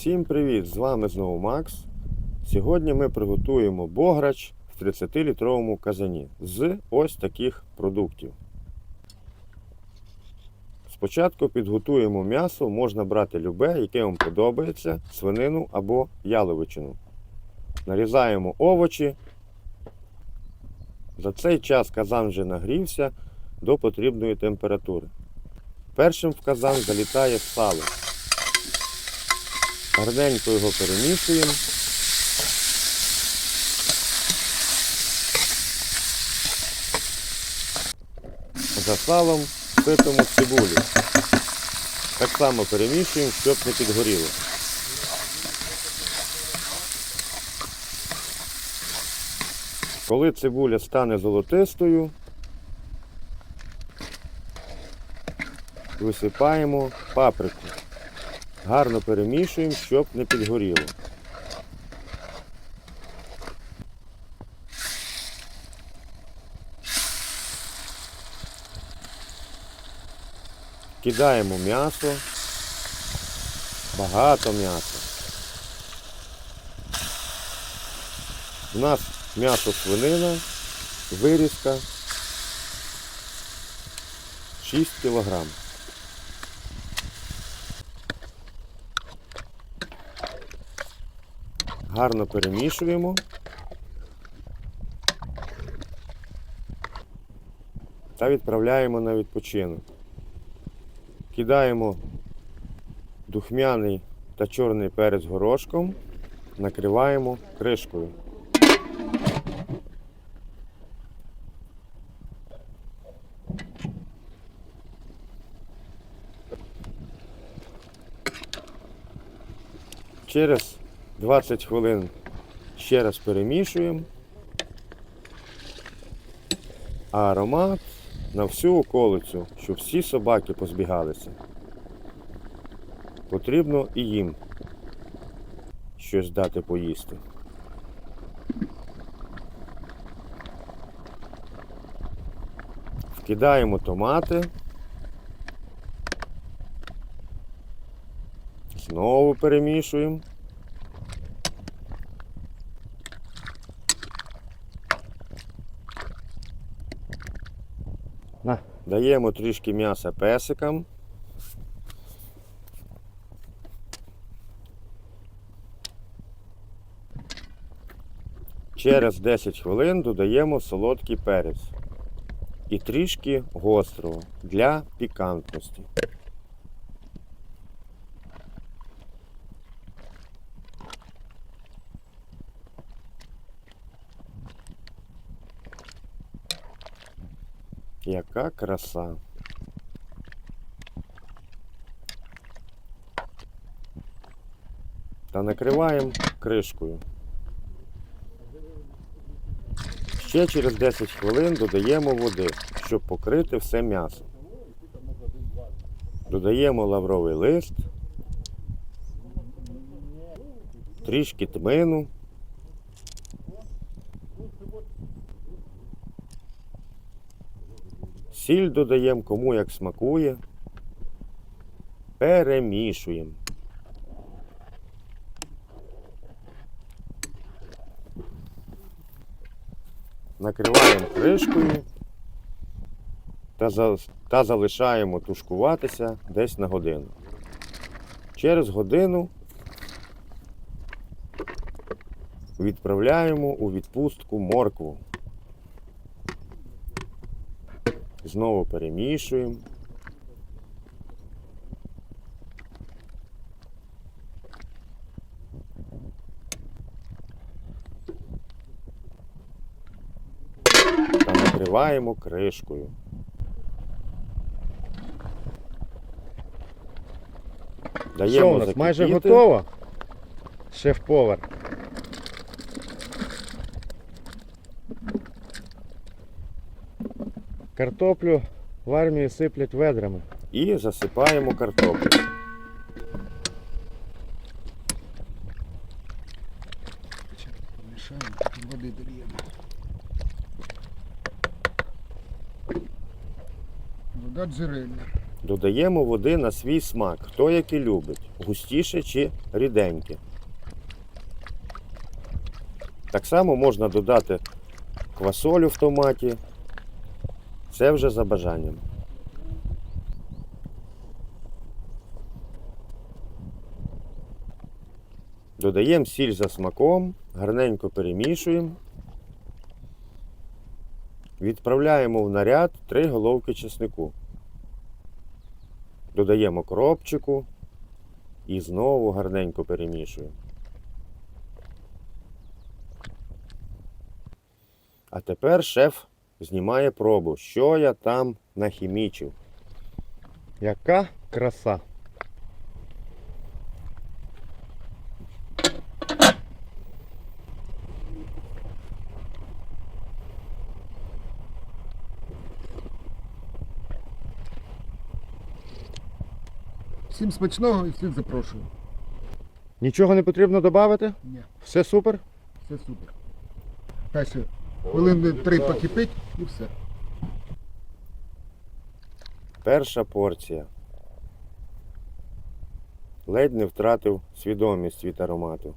Всім привіт! З вами знову Макс. Сьогодні ми приготуємо бограч в 30-літровому казані з ось таких продуктів. Спочатку підготуємо м'ясо, можна брати любе, яке вам подобається, свинину або яловичину. Нарізаємо овочі. За цей час казан вже нагрівся до потрібної температури. Першим в казан залітає сало. Гарненько його перемішуємо. За салом сипемо цибулю. Так само перемішуємо, щоб не підгоріло. Коли цибуля стане золотистою, висипаємо паприку. Гарно перемішуємо, щоб не підгоріло. Кидаємо м'ясо. Багато м'яса. У нас м'ясо свинина, вирізка 6 кілограм. Гарно перемішуємо. Та відправляємо на відпочинок. Кидаємо духмяний та чорний перець горошком, накриваємо кришкою. Через 20 хвилин ще раз перемішуємо. Аромат на всю околицю, щоб всі собаки позбігалися. Потрібно і їм щось дати поїсти. Вкидаємо томати. Знову перемішуємо. Даємо трішки м'яса песикам. Через 10 хвилин додаємо солодкий перець і трішки гострого для пікантності. Яка краса. Та накриваємо кришкою. Ще через 10 хвилин додаємо води, щоб покрити все м'ясо. Додаємо лавровий лист, трішки тмину. Сіль додаємо кому як смакує. Перемішуємо. Накриваємо кришкою та, та залишаємо тушкуватися десь на годину. Через годину відправляємо у відпустку моркву. Знову перемішуємо. Та накриваємо кришкою. Що у нас майже закипіти. готово? Шеф-повар. Картоплю в армії сиплять ведрами. І засипаємо картоплю. Вода джерельна. Додаємо води на свій смак, хто який любить, густіше чи ріденьке. Так само можна додати квасолю в томаті. Це вже за бажанням. Додаємо сіль за смаком, гарненько перемішуємо. Відправляємо в наряд 3 головки чеснику. Додаємо кропчику і знову гарненько перемішуємо. А тепер шеф знімає пробу, що я там нахімічив. Яка краса. Всім смачного і всіх запрошую. Нічого не потрібно додати? Ні, Все супер? все супер. Ще хвилин три покипить і все. Перша порція. Ледь не втратив свідомість від аромату.